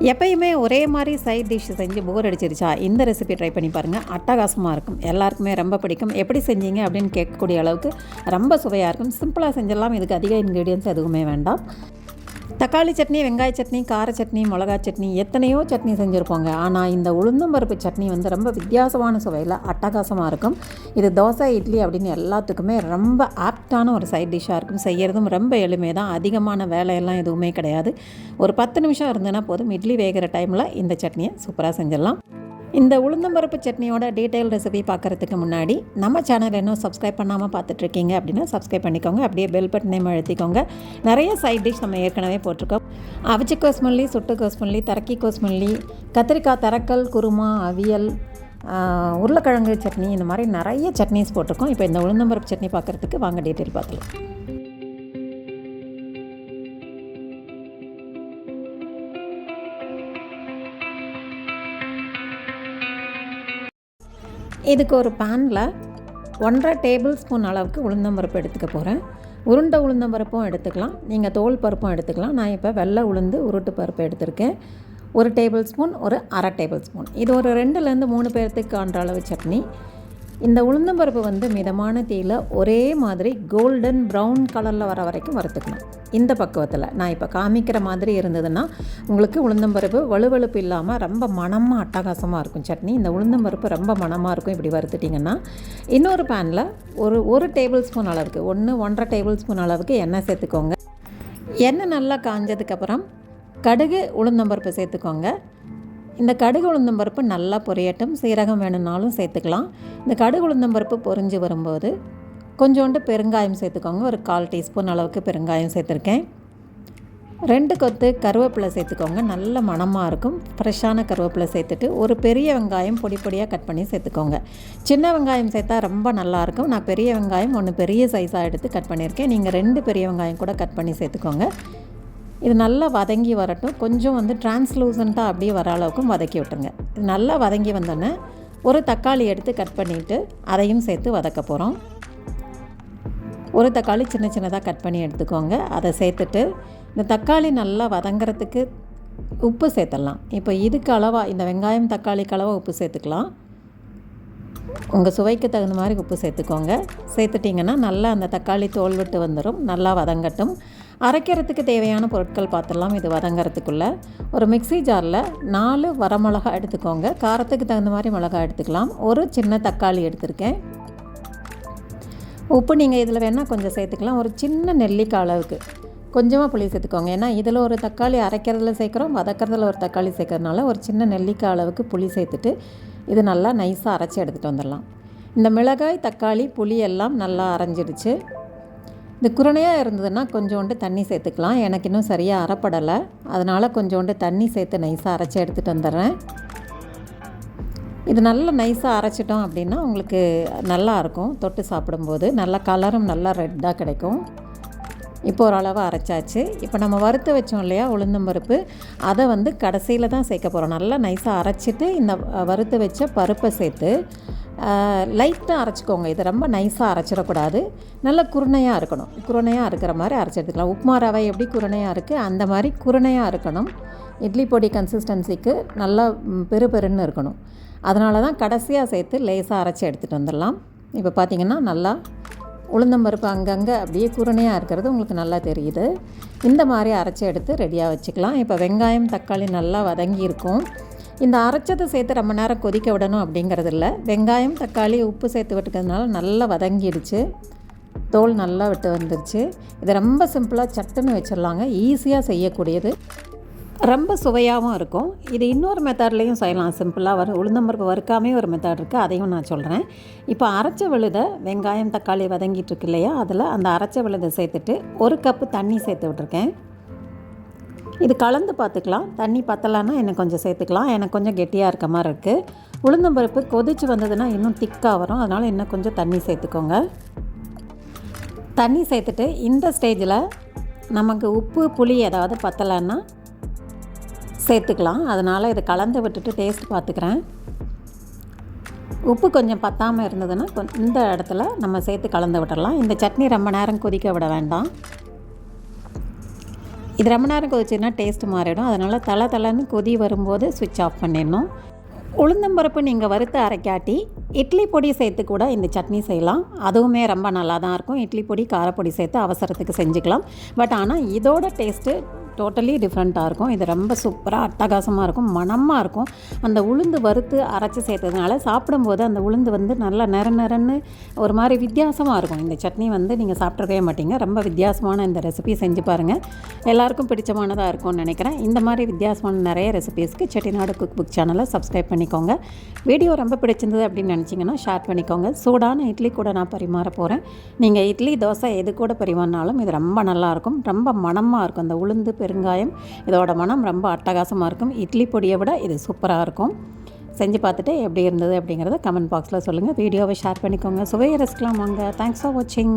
எப்பயுமே ஒரே மாதிரி சைட் டிஷ் செஞ்சு போர் அடிச்சிருச்சா? இந்த ரெசிபி ட்ரை பண்ணி பாருங்கள் அட்டகாசமாக இருக்கும். எல்லாருக்குமே ரொம்ப பிடிக்கும். எப்படி செஞ்சீங்க அப்படின்னு கேட்கக்கூடிய அளவுக்கு ரொம்ப சுவையாக இருக்கும். சிம்பிளாக செஞ்சிடலாம். இதுக்கு அதிக இன்க்ரீடியன்ஸ் எதுவுமே வேண்டாம். தக்காளி சட்னி வெங்காய சட்னி கார சட்னி மிளகா சட்னி எத்தனையோ சட்னி செஞ்சுருப்போங்க ஆனால் இந்த உளுந்தம்பருப்பு சட்னி வந்து ரொம்ப வித்தியாசமான சுவையில் அட்டகாசமாக இருக்கும். இது தோசை இட்லி அப்படின்னு எல்லாத்துக்குமே ரொம்ப ஆப்டான ஒரு சைட் டிஷ்ஷாக இருக்கும். செய்கிறதும் ரொம்ப எளிமை தான் அதிகமான வேலையெல்லாம் எதுவுமே கிடையாது. ஒரு பத்து நிமிஷம் இருந்ததுன்னா போதும். இட்லி வேகிற டைமில் இந்த சட்னியை சூப்பராக செஞ்சிடலாம். இந்த உளுந்தம்பருப்பு சட்னியோட டீட்டெயில் ரெசிபி பார்க்குறதுக்கு முன்னாடி நம்ம சேனல் இன்னும் சப்ஸ்கிரைப் பண்ணாமல் பார்த்துட்ருக்கீங்க அப்படின்னா சப்ஸ்கிரைப் பண்ணிக்கோங்க. அப்படியே பெல் பட்டனையும் அழுத்திக்கோங்க. நிறைய சைட் டிஷ் நம்ம ஏற்கனவே போட்டிருக்கோம். அவிச்சி கோஸ்மல்லி சுட்டு கோஸ்மல்லி தரக்கி கோஸ்மல்லி கத்திரிக்காய் தரக்கல் குருமா அவியல் உருளைக்கிழங்கு சட்னி இந்த மாதிரி நிறைய சட்னிஸ் போட்டிருக்கோம். இப்போ இந்த உளுந்தம்பருப்பு சட்னி பார்க்குறதுக்கு வாங்க டீட்டெயில் பார்க்கலாம். இதுக்கு ஒரு பேனில் ஒன்றரை டேபிள் ஸ்பூன் அளவுக்கு உளுந்தம்பருப்பு எடுத்துக்க போகிறேன் உருண்டை உளுந்தம்பருப்பும் எடுத்துக்கலாம். நீங்கள் தோல் பருப்பும் எடுத்துக்கலாம். நான் இப்போ வெள்ளை உளுந்து உருட்டு பருப்பு எடுத்திருக்கேன். ஒரு டேபிள் ஸ்பூன் ஒரு அரை டேபிள் ஸ்பூன் இது ஒரு ரெண்டுலேருந்து மூணு பேர்த்துக்கு காண்ற அளவு சட்னி. இந்த உளுந்தம்பருப்பு வந்து மிதமான தீயில் ஒரே மாதிரி கோல்டன் ப்ரௌன் கலரில் வர வரைக்கும் வறுத்துக்கணும். இந்த பக்குவத்தில் நான் இப்போ காமிக்கிற மாதிரி இருந்ததுன்னா உங்களுக்கு உளுந்தம்பருப்பு வலுவழுப்பு இல்லாமல் ரொம்ப மனமாக அட்டகாசமாக இருக்கும் சட்னி. இந்த உளுந்தம்பருப்பு ரொம்ப மணமாக இருக்கும் இப்படி வறுத்துட்டிங்கன்னா இன்னொரு பேனில் ஒரு ஒரு டேபிள் ஸ்பூன் அளவுக்கு ஒன்று ஒன்றரை டேபிள் ஸ்பூன் அளவுக்கு எண்ணெய் சேர்த்துக்கோங்க. எண்ணெய் நல்லா காஞ்சதுக்கப்புறம் கடுகு உளுந்தம்பருப்பு சேர்த்துக்கோங்க. இந்த கடுகு உளுந்தம் பருப்பு நல்லா பொரியட்டும். சீரகம் வேணும்னாலும் சேர்த்துக்கலாம். இந்த கடுகு உளுந்தம் பருப்பு பொரிஞ்சு வரும்போது கொஞ்சோண்டு பெருங்காயம் சேர்த்துக்கோங்க. ஒரு கால் டீஸ்பூன் அளவுக்கு பெருங்காயம் சேர்த்துருக்கேன். ரெண்டு கொத்து கருவேப்பிலை சேர்த்துக்கோங்க. நல்ல மணமாக இருக்கும். ஃப்ரெஷ்ஷான கருவேப்பிலை சேர்த்துட்டு ஒரு பெரிய வெங்காயம் பொடி பொடியாக கட் பண்ணி சேர்த்துக்கோங்க. சின்ன வெங்காயம் சேர்த்தா ரொம்ப நல்லாயிருக்கும் நான் பெரிய வெங்காயம் ஒன்று பெரிய சைஸாக எடுத்து கட் பண்ணியிருக்கேன். நீங்கள் ரெண்டு பெரிய வெங்காயம் கூட கட் பண்ணி சேர்த்துக்கோங்க. இது நல்லா வதங்கி வரட்டும். கொஞ்சம் வந்து டிரான்ஸ்லூசண்ட்டாக அப்படியே வர அளவுக்கும் வதக்கி விட்டுருங்க. இது நல்லா வதங்கி வந்தோடனே ஒரு தக்காளி எடுத்து கட் பண்ணிவிட்டு அதையும் சேர்த்து வதக்க போகிறோம் ஒரு தக்காளி சின்ன சின்னதாக கட் பண்ணி எடுத்துக்கோங்க. அதை சேர்த்துட்டு இந்த தக்காளி நல்லா வதங்கிறதுக்கு உப்பு சேர்த்துடலாம். இப்போ இதுக்கு அளவாக இந்த வெங்காயம் தக்காளிக்கு அளவாக உப்பு சேர்த்துக்கலாம். உங்கள் சுவைக்கு தகுந்த மாதிரி உப்பு சேர்த்துக்கோங்க. சேர்த்துட்டிங்கன்னா நல்லா அந்த தக்காளி தோல் விட்டு வந்துடும் நல்லா வதங்கட்டும். அரைக்கிறதுக்கு தேவையான பொருட்கள் பார்த்துடலாம். இது வதங்கிறதுக்குள்ளே. ஒரு மிக்ஸி ஜாரில் நாலு வரமிளகா எடுத்துக்கோங்க. காரத்துக்கு தகுந்த மாதிரி மிளகா எடுத்துக்கலாம். ஒரு சின்ன தக்காளி எடுத்திருக்கேன். உப்பு நீங்கள் இதில் வேணால் கொஞ்சம் சேர்த்துக்கலாம். ஒரு சின்ன நெல்லிக்காய் அளவுக்கு. கொஞ்சமாக புளி சேர்த்துக்கோங்க. ஏன்னா இதில் ஒரு தக்காளி அரைக்கிறதுல சேர்க்குறோம். வதக்கிறதுல ஒரு தக்காளி சேர்க்கறதுனால ஒரு சின்ன நெல்லிக்காய் அளவுக்கு புளி சேர்த்துட்டு இது நல்லா நைஸாக அரைச்சி எடுத்துகிட்டு வந்துடலாம். இந்த மிளகாய் தக்காளி புளி எல்லாம் நல்லா அரைஞ்சிடுச்சு. இந்த குருணையாக இருந்ததுன்னா கொஞ்சோண்டு தண்ணி சேர்த்துக்கலாம். எனக்கு இன்னும் சரியாக அரைப்படலை அதனால் கொஞ்சோண்டு தண்ணி சேர்த்து நைஸாக அரைச்சி எடுத்துகிட்டு வந்துடுறேன். இது நல்லா நைஸாக அரைச்சிட்டோம் அப்படின்னா உங்களுக்கு நல்லா இருக்கும். தொட்டு சாப்பிடும்போது நல்லா கலரும் நல்லா ரெட்டாக கிடைக்கும். இப்போ ஓரளவு அரைச்சாச்சு. இப்போ நம்ம வறுத்து வச்சோம் இல்லையா உளுந்தம்பருப்பு அதை வந்து கடைசியில் தான் சேர்க்க போகிறோம் நல்லா நைஸாக அரைச்சிட்டு இந்த வறுத்து வச்ச பருப்பை சேர்த்து லைட்டாக அரைச்சிக்கோங்க. இதை ரொம்ப நைஸாக அரைச்சிடக்கூடாது. நல்ல குருணையாக இருக்கணும். குருணையாக இருக்கிற மாதிரி அரைச்சி எடுத்துக்கலாம். உப்புமா ரவை எப்படி குருணையாக இருக்குது அந்த மாதிரி குருணையாக இருக்கணும். இட்லி பொடி கன்சிஸ்டன்சிக்கு நல்லா பெரு பெருன்னு இருக்கணும். அதனால தான் கடைசியாக சேர்த்து லேசாக அரைச்சி எடுத்துகிட்டு வந்துடலாம். இப்போ பார்த்திங்கன்னா நல்லா உளுந்தம்பருப்பு அங்கங்கே அப்படியே குருணையாக இருக்கிறது உங்களுக்கு நல்லா தெரியுது. இந்த மாதிரி அரைச்சி எடுத்து ரெடியாக வச்சுக்கலாம். இப்போ வெங்காயம் தக்காளி நல்லா வதங்கி இருக்கும். இந்த அரைச்சதை சேர்த்து ரொம்ப நேரம் கொதிக்க விடணும் அப்படிங்கிறது இல்லை வெங்காயம் தக்காளி உப்பு சேர்த்து விட்டுக்கிறதுனால நல்லா வதங்கிடுச்சு. தோல் நல்லா விட்டு வந்துருச்சு. இது ரொம்ப சிம்பிளாக சட்டுன்னு வச்சிடலாங்க. ஈஸியாக செய்யக்கூடியது. ரொம்ப சுவையாகவும் இருக்கும். இது இன்னொரு மெத்தட்லேயும் செய்யலாம். சிம்பிளாக வரும் உளுந்தம்பருப்பு வறுக்காமே ஒரு மெத்தட் இருக்குது அதையும் நான் சொல்கிறேன் இப்போ அரைச்ச விழுதை வெங்காயம் தக்காளி வதங்கிட்டு இருக்கு இல்லையா? அதில் அந்த அரைச்ச விழுதை சேர்த்துட்டு ஒரு கப்பு தண்ணி சேர்த்து விட்ருக்கேன் இது கலந்து பார்த்துக்கலாம். தண்ணி பத்தலைன்னா எனக்கு கொஞ்சம் சேர்த்துக்கலாம். எனக்கு கொஞ்சம் கெட்டியாக இருக்க மாதிரி இருக்குது உளுந்தம்பருப்பு கொதிச்சு வந்ததுன்னா இன்னும் திக்காக வரும். அதனால் இன்னும் கொஞ்சம் தண்ணி சேர்த்துக்கோங்க. தண்ணி சேர்த்துட்டு இந்த ஸ்டேஜில் நமக்கு உப்பு புளி ஏதாவது பத்தலைன்னா சேர்த்துக்கலாம். அதனால் இதை கலந்து விட்டுட்டு டேஸ்ட் பார்த்துக்கிறேன். உப்பு கொஞ்சம் பத்தாமல் இருந்ததுன்னா கொ- இந்த இடத்துல நம்ம சேர்த்து கலந்து விடலாம் இந்த சட்னி ரொம்ப நேரம் கொதிக்க விட வேண்டாம். இது ரொம்ப நேரம் கொதிச்சுன்னா டேஸ்ட் மாறிடும். அதனால் தலை தலைன்னு கொதி வரும்போது சுவிட்ச் ஆஃப் பண்ணிடணும். உளுந்தம்பருப்பு நீங்கள் வறுத்து அரைக்காட்டி இட்லி பொடி சேர்த்து கூட இந்த சட்னி செய்யலாம். அதுவுமே ரொம்ப நல்லா தான் இருக்கும். இட்லி பொடி காரப்பொடி சேர்த்து அவசரத்துக்கு செஞ்சுக்கலாம். பட் ஆனால் இதோட டேஸ்ட்டு டோட்டலி டிஃப்ரெண்ட்டாக இருக்கும். இது ரொம்ப சூப்பராக அட்டகாசமாக இருக்கும். மணமாக இருக்கும். அந்த உளுந்து வறுத்து அரைச்சி சேர்த்ததுனால சாப்பிடும்போது அந்த உளுந்து வந்து நல்லா நிற நிறன்னு ஒரு மாதிரி வித்தியாசமாக இருக்கும். இந்த சட்னி வந்து நீங்கள் சாப்பிட்ருக்கவே மாட்டீங்க. ரொம்ப வித்தியாசமான இந்த ரெசிபி செஞ்சு பாருங்கள் எல்லாருக்கும் பிடிச்சமானதாக இருக்கும்னு நினைக்கிறேன். இந்த மாதிரி வித்தியாசமான நிறைய ரெசிபீஸ்க்கு செட்டிநாடு குக் புக் சேனலை சப்ஸ்கிரைப் பண்ணிக்கோங்க. வீடியோ ரொம்ப பிடிச்சிருந்தது அப்படின்னு நினச்சிங்கன்னா ஷேர் பண்ணிக்கோங்க. சூடான இட்லி கூட நான் பரிமாற போகிறேன் நீங்கள் இட்லி தோசை எது கூட பரிமாறினாலும் இது ரொம்ப நல்லாயிருக்கும் ரொம்ப மணமாக இருக்கும். அந்த உளுந்து பெருங்காயம். இதோட மனம் ரொம்ப அட்டகாசமாக இருக்கும். இட்லி பொடியை விட இது சூப்பராக இருக்கும். செஞ்சு பார்த்துட்டு எப்படி இருந்தது அப்படிங்கிறத கமெண்ட் பாக்ஸில் சொல்லுங்கள் வீடியோவை ஷேர் பண்ணிக்கோங்க. சுவையை ரசிக்கலாம் வாங்க. தேங்க்ஸ் ஃபார் வாட்சிங்